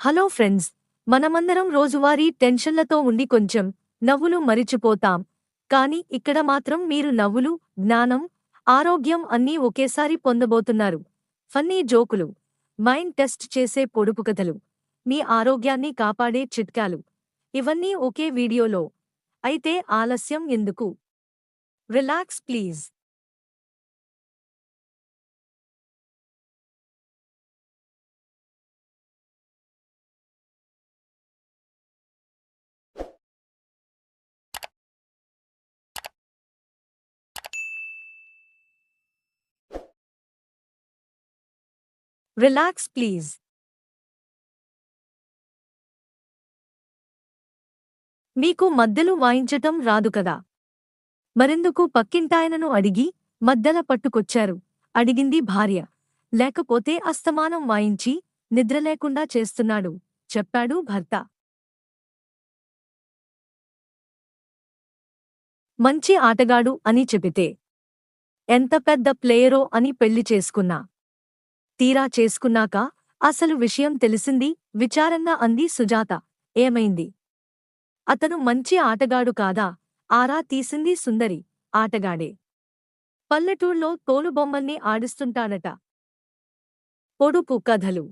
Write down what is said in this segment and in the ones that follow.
Hello friends మనమందరం రోజువారీ టెన్షన్లతో ఉండి కొంచెం నవ్వులు మరిచిపోతాం. కానీ ఇక్కడ మాత్రం మీరు నవ్వులు జ్ఞానం ఆరోగ్యం అన్నీ ఒకేసారి పొందబోతున్నారు. ఫన్నీ జోకులు. మైండ్ టెస్ట్ చేసే పొడుపు కథలు. మీ ఆరోగ్యాన్ని కాపాడే చిట్కాలు. ఇవన్నీ ఒకే వీడియోలో. అయితే ఆలస్యం ఎందుకు? Relax please. రిలాక్స్ ప్లీజ్ మీకు మద్దెలు వాయించటం రాదు కదా. మరెందుకు పక్కింటాయనను అడిగి మద్దెల పట్టుకొచ్చారు. అడిగింది భార్య. లేకపోతే అస్తమానం వాయించి నిద్రలేకుండా చేస్తున్నాడు. చెప్పాడు భర్త. మంచి ఆటగాడు అని చెబితే. ఎంత పెద్ద ప్లేయరో అని పెళ్ళి చేసుకున్నా. తీరా చేసుకున్నాక అసలు విషయం తెలిసింది విచారంగా అంది సుజాత. ఏమైంది? అతను మంచి ఆటగాడు కాదా? ఆరా తీసింది సుందరి. ఆటగాడే. పల్లెటూళ్ళో తోలుబొమ్మల్ని ఆడిస్తుంటాడట. పొడుపు కథలు.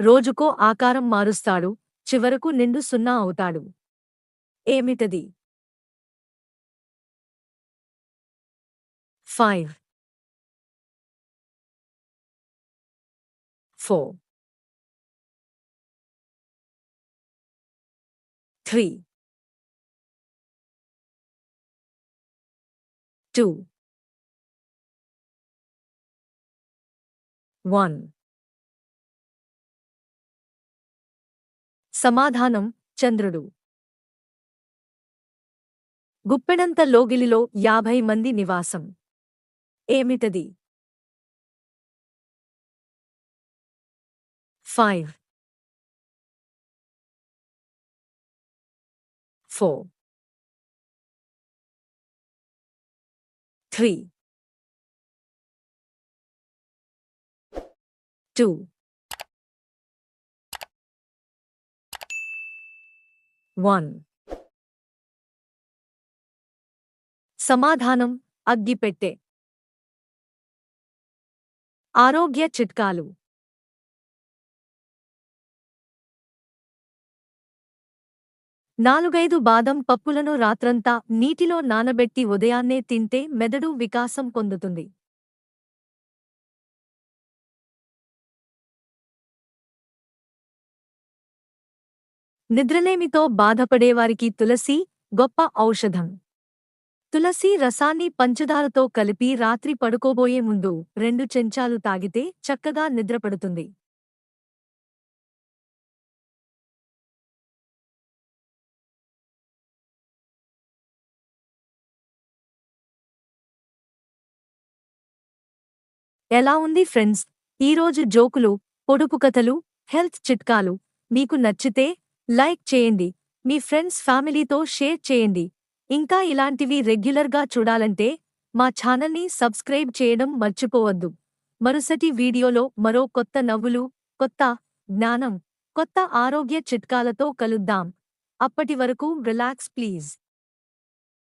రోజుకో ఆకారం మారుస్తాడు చివరకు నిండు సున్నా అవుతాడు. ఏమిటది? Five. Four three, two one సమాధానం చంద్రుడు. గుప్పెడంత లోగిలిలో యాభై మంది నివాసం. ఏమిటది? Five four three two one సమాధానం అగ్గిపెట్టె ఆరోగ్య చిట్కాలు నాలుగైదు బాదం పప్పులను రాత్రంతా నీటిలో నానబెట్టి ఉదయాన్నే తింటే మెదడు వికాసం పొందుతుంది. నిద్రలేమితో బాధపడేవారికి తులసి గొప్ప ఔషధం. తులసి రసాన్ని పంచదారతో కలిపి రాత్రి పడుకోబోయే ముందు రెండు చెంచాలు తాగితే చక్కగా నిద్రపడుతుంది. ఎలా ఉంది ఫ్రెండ్స్? ఈరోజు జోకులు పొడుపు కథలు హెల్త్ చిట్కాలు. మీకు నచ్చితే లైక్ చేయండి. మీ ఫ్రెండ్స్ ఫ్యామిలీతో షేర్ చేయండి. ఇంకా ఇలాంటివి రెగ్యులర్గా చూడాలంటే మా ఛానల్ని సబ్స్క్రైబ్ చేయడం మర్చిపోవద్దు. మరుసటి వీడియోలో మరో కొత్త నవ్వులు కొత్త జ్ఞానం కొత్త ఆరోగ్య చిట్కాలతో కలుద్దాం. అప్పటి వరకు రిలాక్స్ ప్లీజ్.